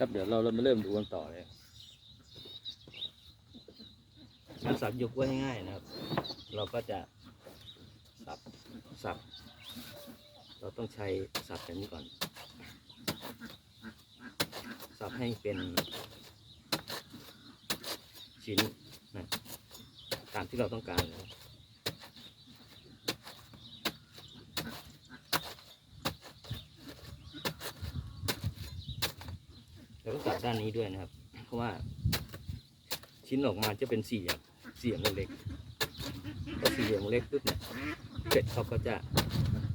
ครับเดี๋ยวเราเรามาเริ่มดูกันต่อเลยการสับยกไว้ง่ายนะครับ เราก็จะสับสับ เราต้องใช้สับแบบนี้ก่อน สับให้เป็นชิ้นนะตามที่เราต้องการนะครับ แล้วก็สัดด้านนี้ด้วยนะครับ เพราะว่า ชิ้นออกมาจะเป็นสี่เหลี่ยมสี่เหลี่ยมเล็กพอสี่เหลี่ยมเล็กปุ๊บเนี่ยเป็ดเขาก็จะ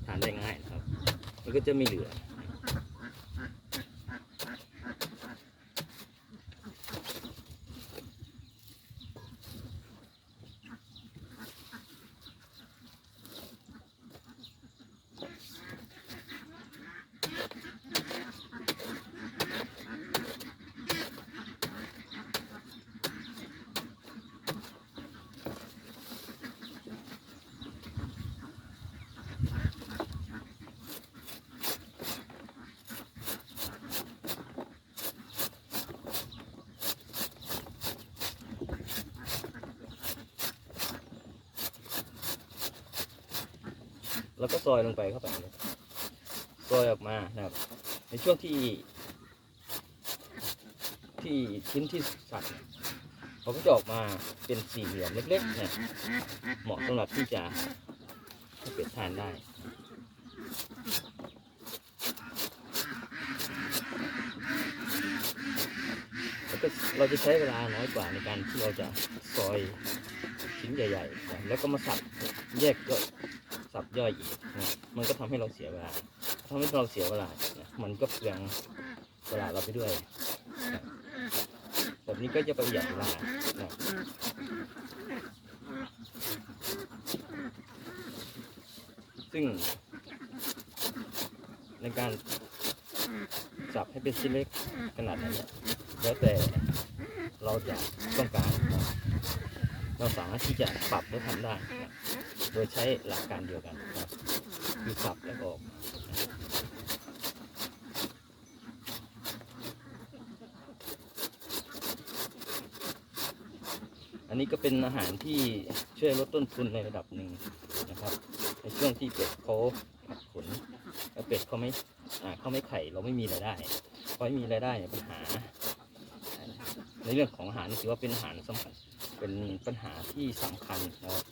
ทานได้ง่ายนะครับ แล้วก็จะไม่เหลือ แล้วก็ซอยลงไปเข้าไปเลยซอยออกมานะครับ ในช่วงที่ ที่ชิ้นที่สับเนี่ยเขาก็จะออกมาเป็นสี่เหลี่ยมเล็กๆเนี่ยเหมาะสำหรับที่จะให้เป็ดทานได้แล้วก็เราจะใช้เวลาน้อยกว่าในการที่เราจะซอยชิ้นใหญ่ๆ แล้วก็มาสับแยกก็ สับย่อยอีกนะมันก็ทำให้เราเสียเวลาทำให้เราเสียเวลานะมันก็เปลืองเวลาเราไปด้วยนะแบบนี้ก็จะประหยัดเวลานะซึ่ง ในการสับให้เป็นชิ้นเล็กขนาดนั้นแล้วแต่เราจะต้องการ เราสามารถที่จะปรับและทำได้ โดยใช้หลักการเดียวกันนะคือสับแล้วออกอันนี้ก็เป็นอาหารที่ช่วยลดต้นทุนในระดับหนึ่งนะครับในช่วงที่เป็ดเขาผัดขนแล้วเป็ดเขาไม่เขาไม่ไข่เราไม่มีรายได้พอไม่มีรายได้เนี่ยปัญหา ในเรื่องของอาหารถือว่าเป็นอาหารสำคัญเป็นปัญหาที่สำคัญนะครับ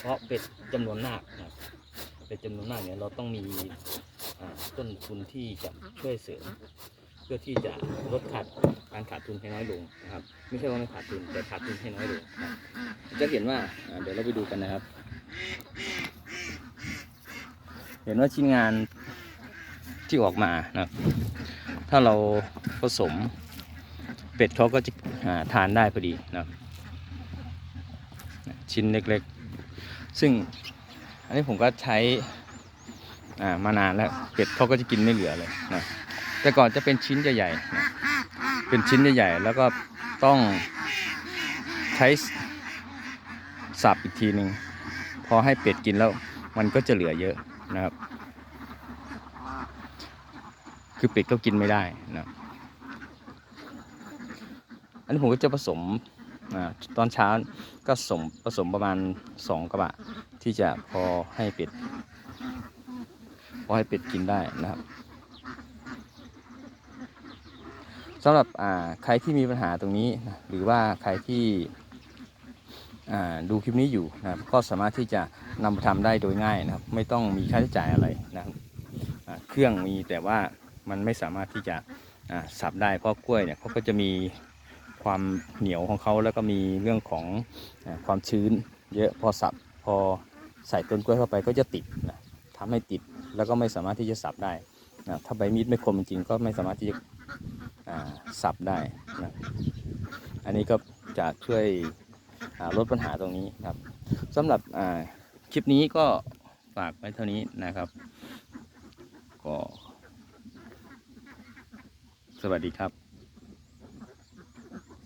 เพราะเป็ดจำนวนมากนะครับเป็ดจำนวนมากเนี่ยเราต้องมีต้นทุนที่จะช่วยเสริม เพื่อที่จะลดขาดการขาดทุนให้น้อยลงนะครับ ไม่ใช่ว่าไม่ขาดทุนแต่ขาดทุนให้น้อยลงนะครับจะเห็นว่าเดี๋ยวเราไปดูกันนะครับ เห็นว่าชิ้นงานที่ออกมานะถ้าเราผสมเป็ดเขาก็จะทานได้พอดีนะชิ้นเล็กๆ ซึ่งอันนี้ผมก็ใช้อ่ามานานแล้วเป็ดเขาก็จะกินไม่เหลือเลยนะแต่ก่อนจะเป็นชิ้นใหญ่ๆนะเป็นชิ้นใหญ่ๆแล้วก็ต้องใช้สับอีกทีหนึ่งพอให้เป็ดกินแล้วมันก็จะเหลือเยอะนะครับ คือเป็ดก็กินไม่ได้นะอันนี้ผมก็จะผสม ตอนเช้าก็สมผสมประมาณสองกระบะ ที่จะพอให้เป็ดพอให้เป็ดกินได้นะครับสำหรับใครที่มีปัญหาตรงนี้นะหรือว่าใครที่ดูคลิปนี้อยู่นะครับก็สามารถที่จะนำไปทำได้โดยง่ายนะครับ ไม่ต้องมีค่าใช้จ่ายอะไรนะครับเครื่องมีแต่ว่ามันไม่สามารถที่จะสับได้เพราะกล้วยเนี่ยเขาก็จะมี ความเหนียวของเขาแล้วก็มีเรื่องของความชื้น เยอะพอสับพอใส่ต้นกล้วยเข้าไปก็จะติดนะทำให้ติดแล้วก็ไม่สามารถที่จะสับได้นะถ้าใบมีดไม่คมจริงก็ไม่สามารถที่จะสับได้นะอันนี้ก็จะช่วยอ่าลดปัญหาตรงนี้ครับสำหรับคลิปนี้ก็ฝากไว้เท่านี้นะครับ ก็ สวัสดีครับ